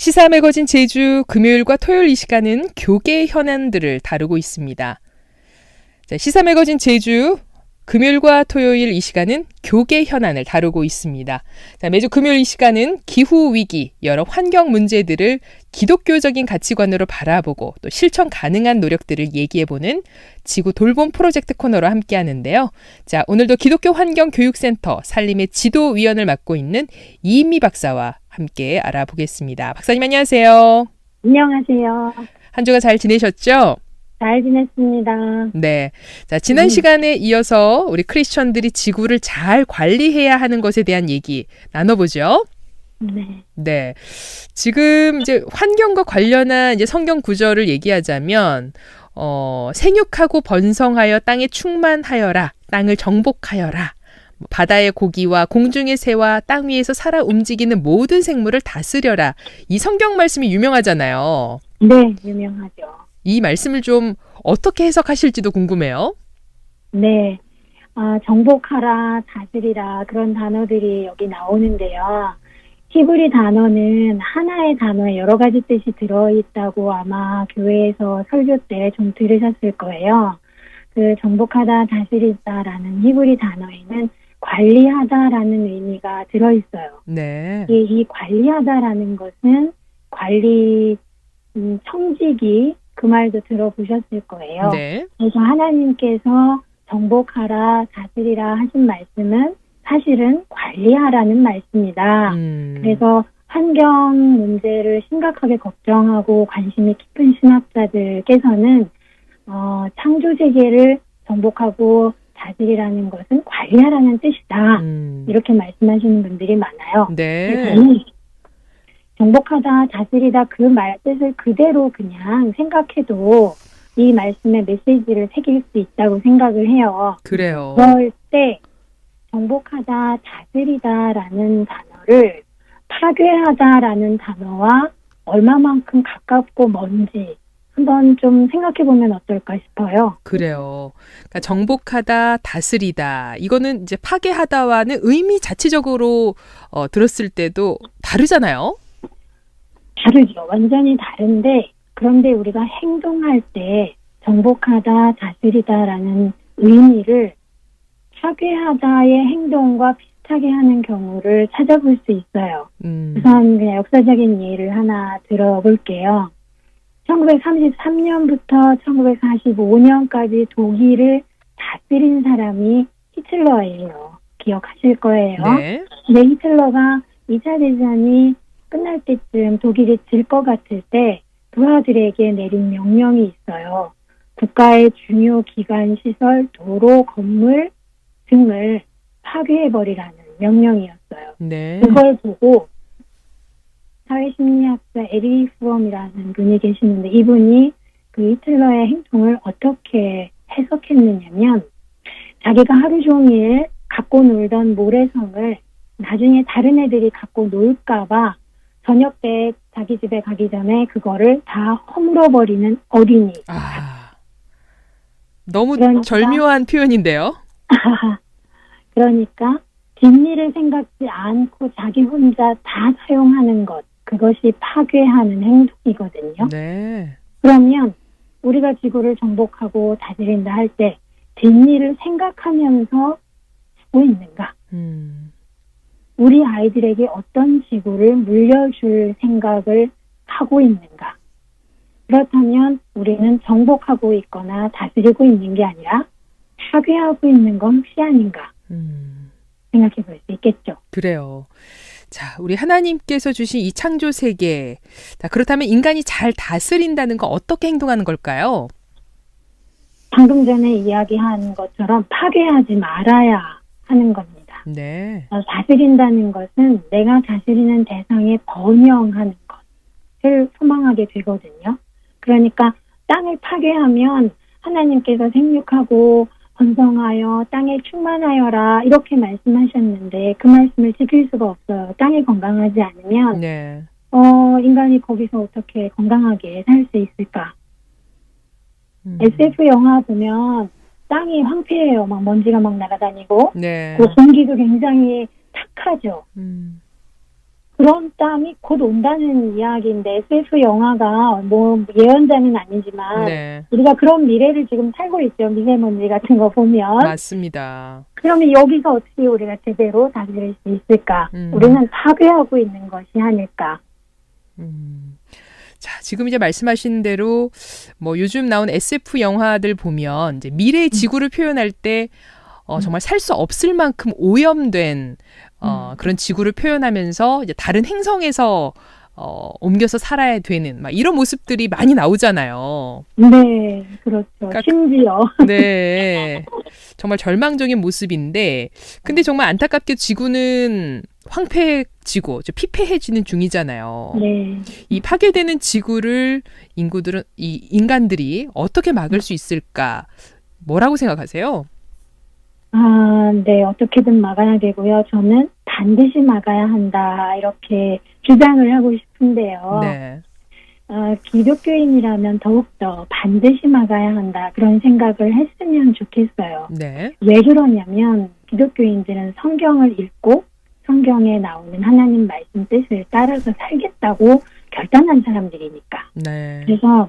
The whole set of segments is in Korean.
시사 매거진 제주 금요일과 토요일 이 시간은 교계 현안들을 다루고 있습니다. 자, 시사 매거진 제주 금요일과 토요일 이 시간은 교계 현안을 다루고 있습니다. 자, 매주 금요일 이 시간은 기후 위기, 여러 환경 문제들을 기독교적인 가치관으로 바라보고 또 실천 가능한 노력들을 얘기해보는 지구 돌봄 프로젝트 코너로 함께 하는데요. 자, 오늘도 기독교 환경 교육센터 살림의 지도위원을 맡고 있는 이미 박사와 함께 알아보겠습니다. 박사님 안녕하세요. 안녕하세요. 한 주간 잘 지내셨죠? 잘 지냈습니다. 네. 자, 지난 음. 시간에 이어서 우리 크리스천들이 지구를 잘 관리해야 하는 것에 대한 얘기 나눠보죠. 네. 네. 지금 이제 환경과 관련한 이제 성경 구절을 얘기하자면, 어, 생육하고 번성하여 땅에 충만하여라. 땅을 정복하여라. 뭐 바다의 고기와 공중의 새와 땅 위에서 살아 움직이는 모든 생물을 다스려라. 이 성경 말씀이 유명하잖아요. 네, 유명하죠. 이 말씀을 좀 어떻게 해석하실지도 궁금해요. 네. 아, 정복하라, 다스리라, 그런 단어들이 여기 나오는데요. 히브리 단어는 하나의 단어에 여러 가지 뜻이 들어있다고 아마 교회에서 설교 때 좀 들으셨을 거예요. 그 정복하다, 다스리다라는 히브리 단어에는 관리하다라는 의미가 들어있어요. 네. 이, 이 관리하다라는 것은 관리 음, 청지기 그 말도 들어보셨을 거예요. 네. 그래서 하나님께서 정복하라 다스리라 하신 말씀은 사실은 관리하라는 말씀이다. 음. 그래서 환경 문제를 심각하게 걱정하고 관심이 깊은 신학자들께서는 어, 창조 세계를 정복하고 다스리라는 것은 관리하라는 뜻이다. 음. 이렇게 말씀하시는 분들이 많아요. 네. 저는 정복하다, 다스리다 그 말 뜻을 그대로 그냥 생각해도 이 말씀의 메시지를 새길 수 있다고 생각을 해요. 그래요. 그럴 때 정복하다, 다스리다라는 단어를 파괴하다라는 단어와 얼마만큼 가깝고 먼지 한번 좀 생각해 보면 어떨까 싶어요. 그래요. 그러니까 정복하다, 다스리다. 이거는 이제 파괴하다와는 의미 자체적으로 어, 들었을 때도 다르잖아요. 다르죠. 완전히 다른데 그런데 우리가 행동할 때 정복하다, 다스리다라는 의미를 파괴하다의 행동과 비슷하게 하는 경우를 찾아볼 수 있어요. 음. 우선 그냥 역사적인 예를 하나 들어볼게요. 1933년부터 1945년까지 독일을 다스린 사람이 히틀러예요. 기억하실 거예요. 네. 근데 히틀러가 2차 대전이 끝날 때쯤 독일이 질 것 같을 때 부하들에게 내린 명령이 있어요. 국가의 중요 기관 시설, 도로, 건물 등을 파괴해버리라는 명령이었어요. 네. 그걸 보고 사회심리학자 에리 프롬이라는 분이 계시는데 이분이 그 히틀러의 행동을 어떻게 해석했느냐면 자기가 하루 종일 갖고 놀던 모래성을 나중에 다른 애들이 갖고 놀까봐 저녁 때 자기 집에 가기 전에 그거를 다 허물어버리는 어린이. 아. 너무 그러니까- 절묘한 표현인데요. 그러니까 뒷일을 생각지 않고 자기 혼자 다 사용하는 것. 그것이 파괴하는 행동이거든요. 네. 그러면 우리가 지구를 정복하고 다스린다 할 때 뒷일을 생각하면서 하고 있는가? 음. 우리 아이들에게 어떤 지구를 물려줄 생각을 하고 있는가? 그렇다면 우리는 정복하고 있거나 다스리고 있는 게 아니라 파괴하고 있는 건 혹시 아닌가 음. 생각해 볼 수 있겠죠. 그래요. 자, 우리 하나님께서 주신 이 창조 세계. 자, 그렇다면 인간이 잘 다스린다는 건 어떻게 행동하는 걸까요? 방금 전에 이야기한 것처럼 파괴하지 말아야 하는 겁니다. 네. 어, 다스린다는 것은 내가 다스리는 대상에 번영하는 것을 소망하게 되거든요. 그러니까 땅을 파괴하면 하나님께서 생육하고 번성하여 땅에 충만하여라 이렇게 말씀하셨는데 그 말씀을 지킬 수가 없어요. 땅이 건강하지 않으면 네. 어 인간이 거기서 어떻게 건강하게 살 수 있을까? 음. SF 영화 보면 땅이 황폐해요. 막 먼지가 막 날아다니고 네. 그 공기도 굉장히 탁하죠. 음. 그런 땀이 곧 온다는 이야기인데 SF 영화가 뭐 예언자는 아니지만 네. 우리가 그런 미래를 지금 살고 있죠. 미세먼지 같은 거 보면. 맞습니다. 그러면 여기서 어떻게 우리가 제대로 다스릴 수 있을까? 음. 우리는 파괴하고 있는 것이 아닐까? 음. 자, 지금 이제 말씀하신 대로 뭐 요즘 나온 SF 영화들 보면 이제 미래의 지구를 표현할 때 어, 음. 정말 살 수 없을 만큼 오염된 어, 음. 그런 지구를 표현하면서 이제 다른 행성에서 어, 옮겨서 살아야 되는 막 이런 모습들이 많이 나오잖아요. 네, 그렇죠. 그러니까 심지어. 네. 정말 절망적인 모습인데, 근데 정말 안타깝게 지구는 황폐해지고, 저 피폐해지는 중이잖아요. 네. 이 파괴되는 지구를 인구들은, 이 인간들이 어떻게 막을 수 있을까? 뭐라고 생각하세요? 아, 네, 어떻게든 막아야 되고요. 저는 반드시 막아야 한다, 이렇게 주장을 하고 싶은데요. 네. 어, 기독교인이라면 더욱더 반드시 막아야 한다, 그런 생각을 했으면 좋겠어요. 네. 왜 그러냐면, 기독교인들은 성경을 읽고, 성경에 나오는 하나님 말씀 뜻을 따라서 살겠다고 결단한 사람들이니까. 네. 그래서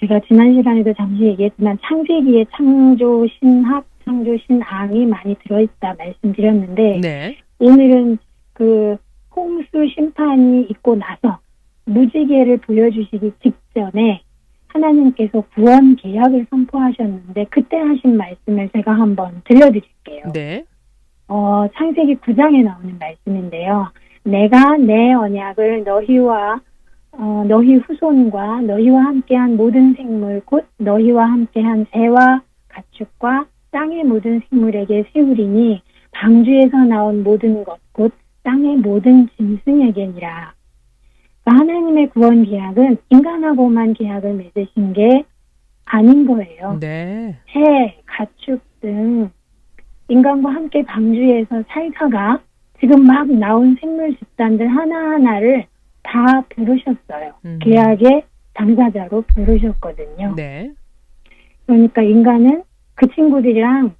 제가 지난 시간에도 잠시 얘기했지만 창세기에 창조 신학, 창조 신앙이 많이 들어있다 말씀드렸는데 네. 오늘은 그 홍수 심판이 있고 나서 무지개를 보여주시기 직전에 하나님께서 구원 계약을 선포하셨는데 그때 하신 말씀을 제가 한번 들려드릴게요. 네. 어, 창세기 9장에 나오는 말씀인데요. 내가 내 언약을 너희와 어, 너희 후손과 너희와 함께한 모든 생물 곧 너희와 함께한 새와 가축과 땅의 모든 생물에게 세우리니 방주에서 나온 모든 것 곧 땅의 모든 짐승에게니라. 하나님의 구원 계약은 인간하고만 계약을 맺으신 게 아닌 거예요. 네. 새, 가축 등 인간과 함께 방주에서 살다가 지금 막 나온 생물 집단들 하나하나를 다 부르셨어요. 음. 계약의 당사자로 부르셨거든요. 네. 그러니까 인간은 그 친구들이랑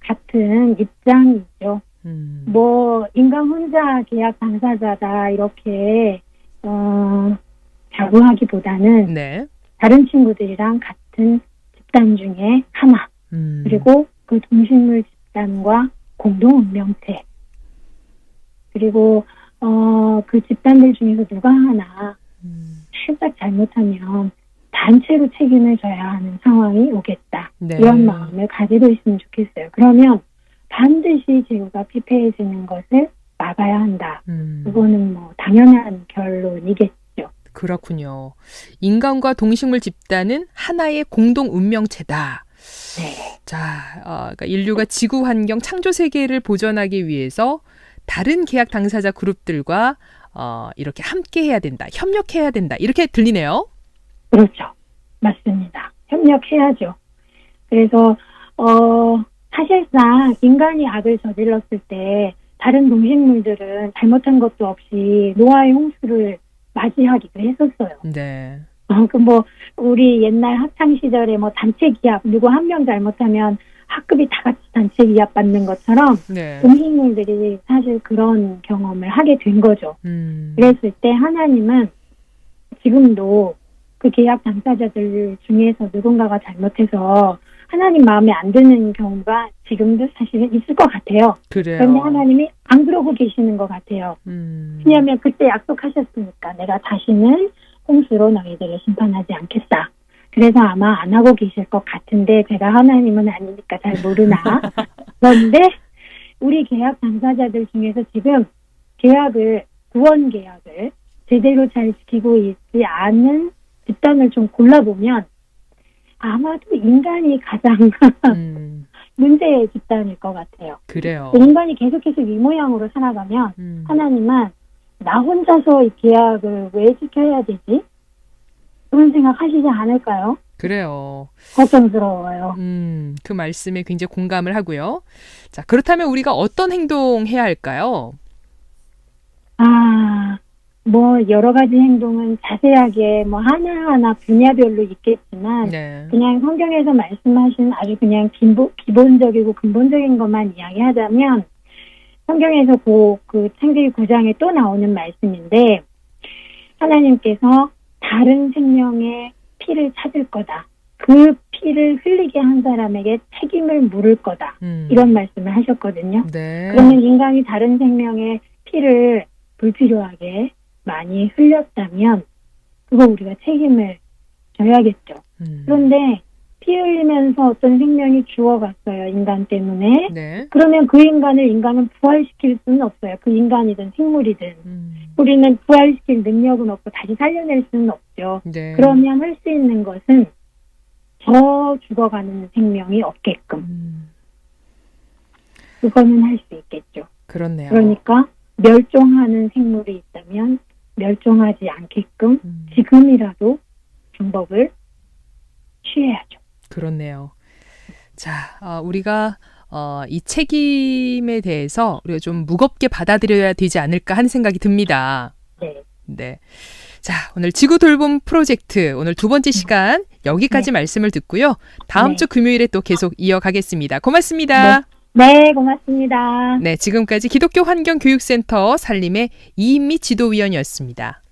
같은 입장이죠. 음. 뭐 인간 혼자 계약 당사자다 이렇게 어 자부하기보다는 네. 다른 친구들이랑 같은 집단 중에 하나 음. 그리고 그 동식물 집단과 공동 운명체 그리고 어 그 집단들 중에서 누가 하나 음. 살짝 잘못하면 단체로 책임을 져야 하는 상황이 오겠다 네. 이런 마음을 가지고 있으면 좋겠어요. 그러면 반드시 지구가 피폐해지는 것을 막아야 한다. 음. 그거는 뭐 당연한 결론이겠죠. 그렇군요. 인간과 동식물 집단은 하나의 공동 운명체다. 네. 자, 어, 그러니까 인류가 지구 환경 창조 세계를 보존하기 위해서 다른 계약 당사자 그룹들과 어, 이렇게 함께 해야 된다, 협력해야 된다. 이렇게 들리네요. 그렇죠. 맞습니다. 협력해야죠. 그래서 어 사실상 인간이 악을 저질렀을 때 다른 동식물들은 잘못한 것도 없이 노아의 홍수를 맞이하기도 했었어요. 네. 어, 그뭐 우리 옛날 학창 시절에 뭐 단체 기합 누구 한 명 잘못하면 학급이 다 같이 단체 기합 받는 것처럼 네. 동식물들이 사실 그런 경험을 하게 된 거죠. 음. 그랬을 때 하나님은 지금도 그 계약 당사자들 중에서 누군가가 잘못해서 하나님 마음에 안 드는 경우가 지금도 사실은 있을 것 같아요. 그래요. 그런데 하나님이 안 그러고 계시는 것 같아요. 음. 왜냐하면 그때 약속하셨으니까 내가 다시는 홍수로 너희들을 심판하지 않겠다. 그래서 아마 안 하고 계실 것 같은데 제가 하나님은 아니니까 잘 모르나. 그런데 우리 계약 당사자들 중에서 지금 계약을 구원 계약을 제대로 잘 지키고 있지 않은 집단을 좀 골라보면 아마도 인간이 가장 음. 문제의 집단일 것 같아요. 그래요. 인간이 계속해서 이 모양으로 살아가면 음. 하나님은 나 혼자서 이 계약을 왜 지켜야 되지? 그런 생각 하시지 않을까요? 그래요. 걱정스러워요. 음, 그 말씀에 굉장히 공감을 하고요. 자, 그렇다면 우리가 어떤 행동 해야 할까요? 아, 뭐, 여러 가지 행동은 자세하게 뭐 하나하나 분야별로 있겠지만, 네. 그냥 성경에서 말씀하신 아주 그냥 기본, 기본적이고 근본적인 것만 이야기하자면, 성경에서 그, 그 창세기 9장에 또 나오는 말씀인데 하나님께서 다른 생명의 피를 찾을 거다. 그 피를 흘리게 한 사람에게 책임을 물을 거다. 음. 이런 말씀을 하셨거든요. 네. 그러면 인간이 다른 생명의 피를 불필요하게 많이 흘렸다면 그거 우리가 책임을 져야겠죠. 음. 그런데 피 흘리면서 어떤 생명이 죽어갔어요. 인간 때문에. 네. 그러면 그 인간을 인간은 부활시킬 수는 없어요. 그 인간이든 생물이든. 음. 우리는 부활시킬 능력은 없고 다시 살려낼 수는 없죠. 네. 그러면 할 수 있는 것은 더 죽어가는 생명이 없게끔. 음. 그거는 할 수 있겠죠. 그렇네요. 그러니까 멸종하는 생물이 있다면 멸종하지 않게끔 음. 지금이라도 방법을 취해야죠. 그렇네요. 자, 어, 우리가 어, 이 책임에 대해서 우리가 좀 무겁게 받아들여야 되지 않을까 하는 생각이 듭니다. 네. 네. 자, 오늘 지구 돌봄 프로젝트 오늘 두 번째 시간 여기까지 말씀을 듣고요. 다음 네. 주 금요일에 또 계속 이어가겠습니다. 고맙습니다. 네, 고맙습니다. 네, 지금까지 기독교 환경교육센터 살림의 이인미 지도위원이었습니다.